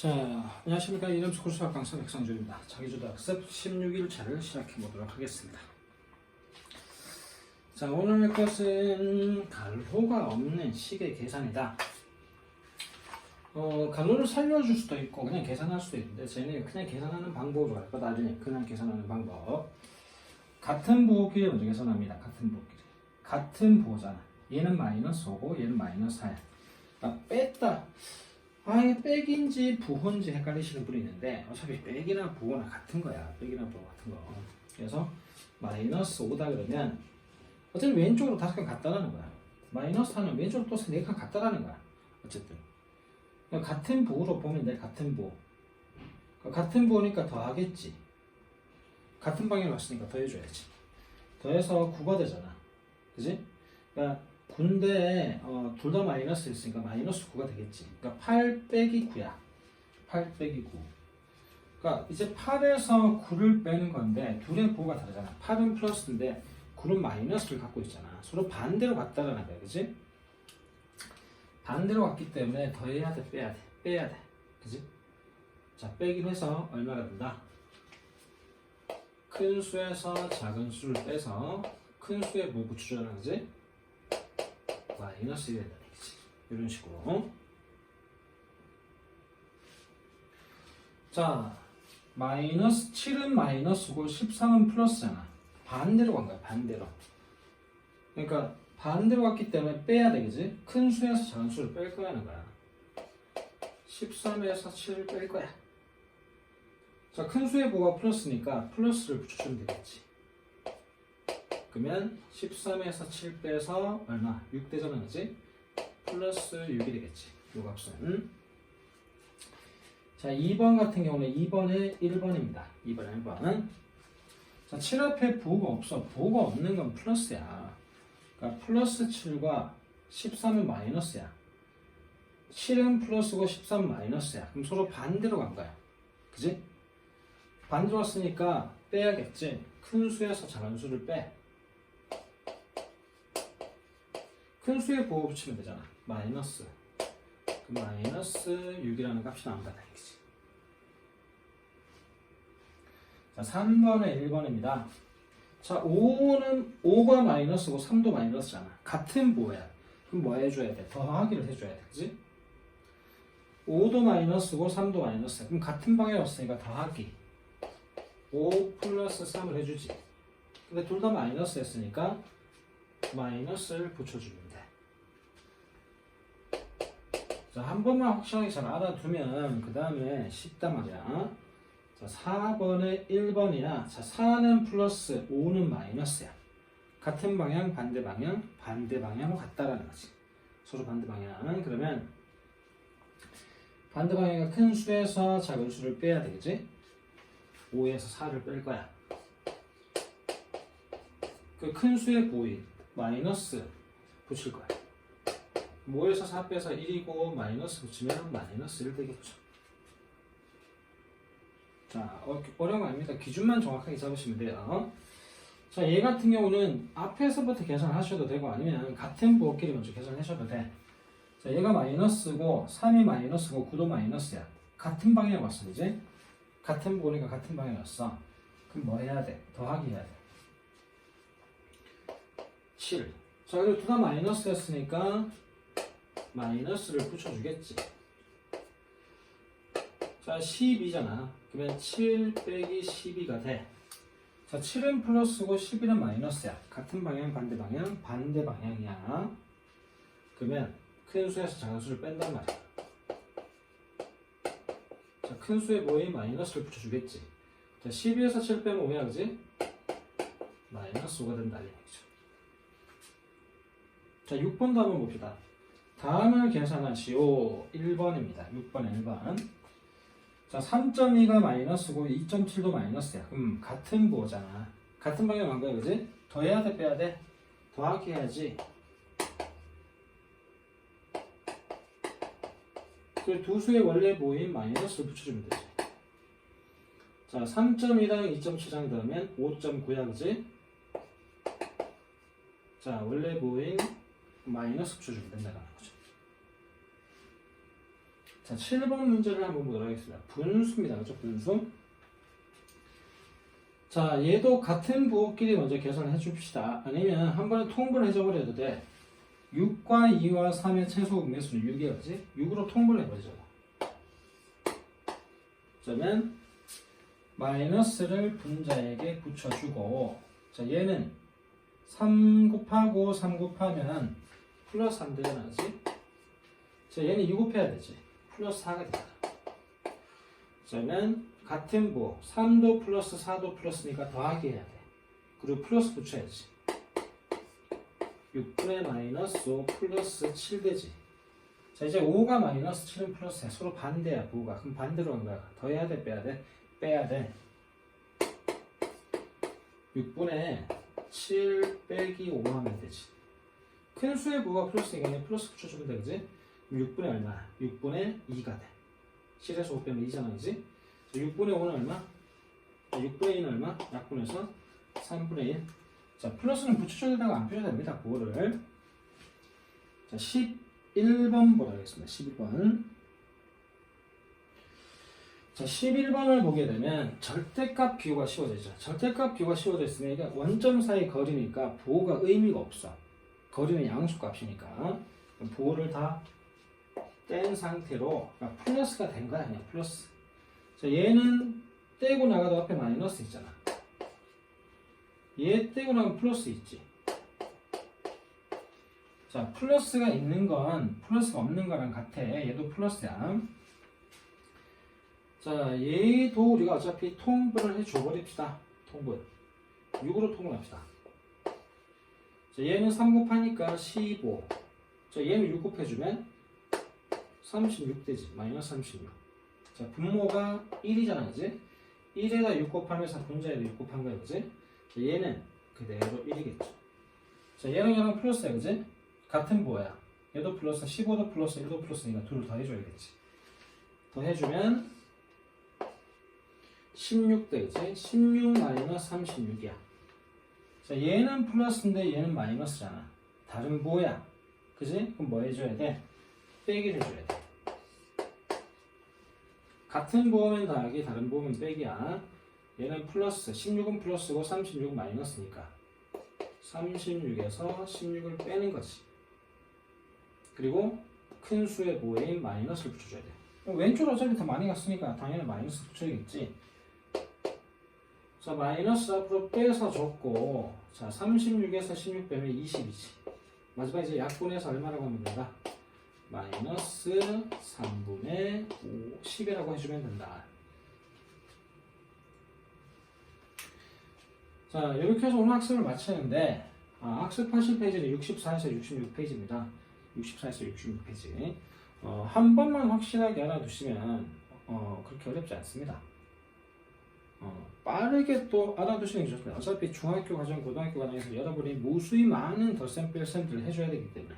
자, 안녕하십니까. 이름수 kur수학 강사 백상준입니다. 자기주도 학습 16일차를 시작해 보도록 하겠습니다. 자, 오늘 할 것은 갈호가 없는 식의 계산이다. 어, 갈로를 살려줄 수도 있고 그냥 계산할 수도 있는데 저희는 그냥 계산하는 방법으로 할 거다. 나중에 그냥 계산하는 방법. 같은 부호끼리 먼저 계산합니다. 같은 부호끼리. 같은 부호잖아. 얘는 마이너스 5고 얘는 마이너스 4야. 아, 뺐다. 아, 이게 백인지 부호인지 헷갈리시는 분이 있는데 어차피 백이나 부호나 같은 거야. 백이나 부호 같은 거. 그래서 마이너스 5다 그러면 어차피 왼쪽으로 다섯 칸 같다라는 거야. 마이너스 하는 왼쪽으로 또네칸 같다라는 거야. 어쨌든. 그러니까 같은 부호로 보면 돼. 같은 부호. 그러니까 같은 부호니까 더하겠지. 같은 방향으로 왔으니까 더해줘야지. 더해서 9가 되잖아. 그지? 그러니까 군대에 어, 둘 다 마이너스 있으니까 마이너스 9가 되겠지. 그러니까 8 빼기 9야. 8 빼기 9. 그러니까 이제 8에서 9를 빼는 건데 둘의 부호가 다르잖아. 8은 플러스인데 9는 마이너스를 갖고 있잖아. 서로 반대로 갔다라는 거야. 그지? 반대로 갔기 때문에 더해야 돼, 빼야 돼. 빼야 돼. 그지? 자, 빼기로 해서 얼마가 된다? 큰 수에서 작은 수를 빼서 큰 수에 뭐 붙여주잖아. 그지? 마이너스 1이 된다. 그지? 이런 식으로. 자, 마이너스 7은 마이너스고 13은 플러스잖아. 반대로 간 거야, 반대로. 그러니까 반대로 갔기 때문에 빼야 되겠지? 큰 수에서 작은 수를 뺄 거야 하는 거야. 13에서 7을 뺄 거야. 자, 큰 수의 부호가 플러스니까 플러스를 붙여주면 되겠지. 그러면 13에서 7 빼서 얼마? 6 되잖아, 그지? 플러스 6이 되겠지. 요 값은. 자, 2번 같은 경우는 2번에 1번입니다. 2번, 1번. 자, 7 앞에 부호가 없어. 부호가 없는 건 플러스야. 그러니까 플러스 7과 13은 마이너스야. 7은 플러스고 13은 마이너스야. 그럼 서로 반대로 간 거야. 그지? 반대로 왔으니까 빼야겠지. 큰 수에서 작은 수를 빼. 큰 수에 부호 붙이면 되잖아. 마이너스. 그 마이너스 6이라는 값이 나온다는 얘기지. 자, 3번에 1번입니다. 자, 5는 5가 마이너스고 3도 마이너스잖아. 같은 부호야. 그럼 뭐 해줘야 돼? 더하기를 해줘야 돼. 그지? 5도 마이너스고 3도 마이너스야. 그럼 같은 방향 왔으니까 더하기. 5 플러스 3을 해주지. 근데 둘 다 마이너스였으니까 마이너스를 돼. 자, 한 번만 확실하게 잘 알아두면 그 다음에 쉽단 말이야. 자, 4번에 1번이야. 자, 4는 플러스, 5는 마이너스야. 같은 방향, 반대 방향, 반대 방향으로 같다라는 거지. 서로 반대 방향. 그러면 반대 방향이 큰 수에서 작은 수를 빼야 되겠지? 5에서 4를 뺄 거야. 그 큰 수의 부위 마이너스 붙일 거야. 5에서 4 빼서 1이고 마이너스 붙이면 마이너스 1 되겠죠. 자, 어, 어려운 거 아닙니다. 기준만 정확하게 잡으시면 돼요. 자, 얘 같은 경우는 앞에서부터 계산하셔도 되고 아니면 같은 부호끼리 먼저 계산하셔도 돼. 자, 얘가 마이너스고 3이 마이너스고 9도 마이너스야. 같은 방향 왔어, 이제. 같은 부호니까 같은 방향 왔어. 그럼 뭐 해야 돼? 더하기 해야 돼. 7. 자, 그리고 둘다 마이너스였으니까 마이너스를 붙여주겠지. 자, 12잖아. 그러면 7 빼기 12가 돼. 자, 7은 플러스고 11은 마이너스야. 같은 방향, 반대 방향, 반대 방향이야. 그러면 큰 수에서 작은 수를 뺀단 말이야. 자, 큰 수에 뭐에 마이너스를 붙여주겠지. 자, 12에서 7 빼면 5야, 그지? 마이너스 5가 된다는 얘기죠. 자, 6번도 한번 봅시다. 다음을 계산하시오. 1번입니다. 6번, 1번. 자, 3.2가 마이너스고 2.7도 마이너스야. 그럼 같은 부호잖아. 같은 방향 간 거야, 그지? 더해야 돼, 빼야 돼? 더하기 해야지. 그두 수의 원래 부호인 마이너스를 붙여주면 되지. 자, 3.2랑 2.7장 더하면 5.9야, 그지? 자, 원래 부호인 마이너스 붙여주면 된다는 거죠. 자, 7번 문제를 한번 보도록 하겠습니다. 분수입니다. 그렇죠? 분수. 자, 얘도 같은 부호끼리 먼저 계산을 해줍시다. 아니면 한 번에 통분을 해줘버려도 돼. 6과 2와 3의 최소 음매수는 6이야, 그지? 6으로 통분을 해버리자. 그러면 마이너스를 분자에게 붙여주고 자 얘는 3 곱하고 3 곱하면 플러스 3 되잖아 그지? 자 얘는 2 곱해야 되지. 플러스 4가 되잖아. 그러면 같은 부 3도 플러스 4도 플러스니까 더하기 해야 돼. 그리고 플러스 붙여야지. 6분의 마이너스 5 플러스 7 되지. 자 이제 5가 마이너스 7은 플러스야. 서로 반대야 부호가. 그럼 반대로 간 거야. 더 해야 돼 빼야 돼? 빼야 돼. 6분의 7 빼기 5 하면 되지 큰 수의 부호가 플러스이겠네 플러스 붙여주면 되지 그럼 6분의 얼마 6분의 2가 돼 7에서 5 빼면 2잖아 그지 6분의 5는 얼마 6분의 2는 얼마 약분해서 3분의 1 자, 플러스는 붙여줘야 되다가 안 붙여도 됩니다. 그거를. 자, 11번 보도록 하겠습니다. 11번. 자, 11번을 보게 되면 절대값 비교가 쉬워지죠. 절대값 비교가 쉬워졌으니까 원점 사이 거리니까 부호가 의미가 없어. 거리는 양수 값이니까. 그럼 부호를 다 뗀 상태로 그러니까 플러스가 된 거야. 그냥 플러스. 자, 얘는 떼고 나가도 앞에 마이너스 있잖아. 얘 떼고 나면 플러스 있지. 자, 플러스가 있는 건 플러스가 없는 거랑 같아. 얘도 플러스야. 자, 얘도 우리가 어차피 통분을 해 줘버립시다. 통분. 6으로 통분합시다. 자, 얘는 3 곱하니까 15. 자, 얘는 6 곱해주면 36 되지. 마이너스 36. 자, 분모가 1이잖아, 그지? 1에다 6 곱하면서 분자에도 6 곱한 거야, 그지? 자, 얘는 그대로 1이겠죠. 자, 얘랑 얘랑 플러스야, 그지? 같은 부호야. 얘도 플러스, 15도 플러스, 1도 플러스니까 둘을 더 해줘야겠지. 더 해주면 16 되지? 16 마이너스 36이야. 자, 얘는 플러스인데 얘는 마이너스잖아. 다른 부호야. 그지? 그럼 뭐 해줘야 돼? 빼기를 해줘야 돼. 같은 부호면 더하기, 다른 부호면 빼기야. 얘는 플러스, 16은 플러스고 36은 마이너스니까 36에서 16을 빼는 거지. 그리고 큰 수의 부호인 마이너스를 붙여줘야 돼. 왼쪽으로 어차피 더 많이 갔으니까 당연히 마이너스 붙여야겠지. 자, 마이너스 앞으로 빼서 줬고, 자, 36에서 16 빼면 20이지. 마지막 이제 약분해서 얼마라고 하면 된다? 마이너스 3분의 5, 10이라고 해주면 된다. 자, 이렇게 해서 오늘 학습을 마치는데, 아, 학습하실 페이지는 64에서 66페이지입니다. 64에서 66페이지. 어, 한 번만 확실하게 알아두시면, 어, 그렇게 어렵지 않습니다. 어, 빠르게 또 알아두시는 게 좋습니다. 어차피 중학교 과정, 고등학교 과정에서 여러분이 무수히 많은 덧셈, 뺄셈들을 해줘야 되기 때문에.